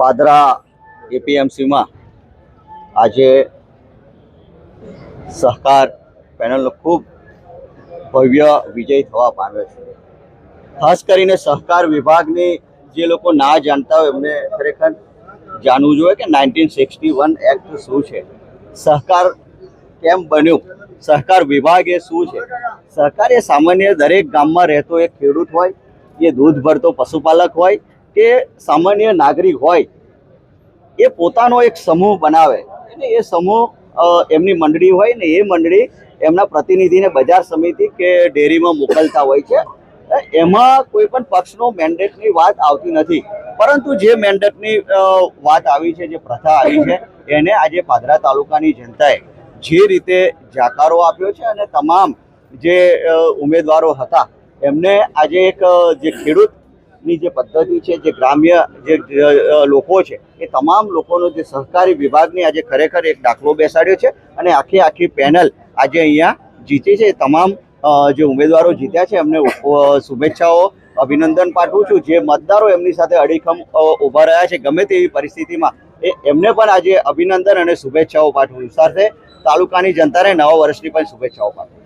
પાદરા એપીએમસીમાં આજે સહકાર પેનલનો ખૂબ ભવ્ય વિજય થવા પામ્યો છે. ખાસ કરીને સહકાર વિભાગની જે લોકો ના જાણતા હોય એમને ખરેખર જાણવું જોઈએ કે નાઇન્ટીન સિક્સટી વન એક્ટ શું છે? સહકાર કેમ બન્યું? સહકાર વિભાગ એ શું છે? સહકાર એ સામાન્ય દરેક ગામમાં રહેતો એક ખેડૂત હોય, એ દૂધ ભરતો પશુપાલક હોય કે સામાન્ય નાગરિક હોય, એ પોતાનો એક સમૂહ બનાવે. અને એ સમૂહ એમની મંડળી હોય ને એ મંડળી એમના પ્રતિનિધિને બજાર સમિતિ કે ડેરીમાં મોકલતા હોય છે. એમાં કોઈ પણ પક્ષનો મેન્ડેટની વાત આવતી નથી. પરંતુ જે મેન્ડેટની વાત આવી છે, જે પ્રથા આવી છે, એને આજે પાદરા તાલુકાની જનતાએ જે રીતે જાકારો આપ્યો છે અને તમામ જે ઉમેદવારો હતા, એમને આજે એક જે જે ખેડૂતની જે પદ્ધતિ છે, જે ગ્રામ્ય જે લોકો છે, એ તમામ લોકોનો જે સહકારી વિભાગની આજે ખરેખર એક દાખલો બેસાડ્યો છે અને આખી આખી પેનલ આજે અહીંયા જીતી છે. તમામ જે ઉમેદવારો જીત્યા છે, એમને શુભેચ્છાઓ, અભિનંદન પાઠવું છું. જે મતદારો એમની સાથે અડીખમ ઊભા રહ્યા છે, ગમે તેવી પરિસ્થિતિમાં, એ એમને પણ આજે અભિનંદન અને શુભેચ્છાઓ પાઠવું. સાથે તાલુકાની જનતાને નવા વર્ષની પણ શુભેચ્છાઓ પાઠવું.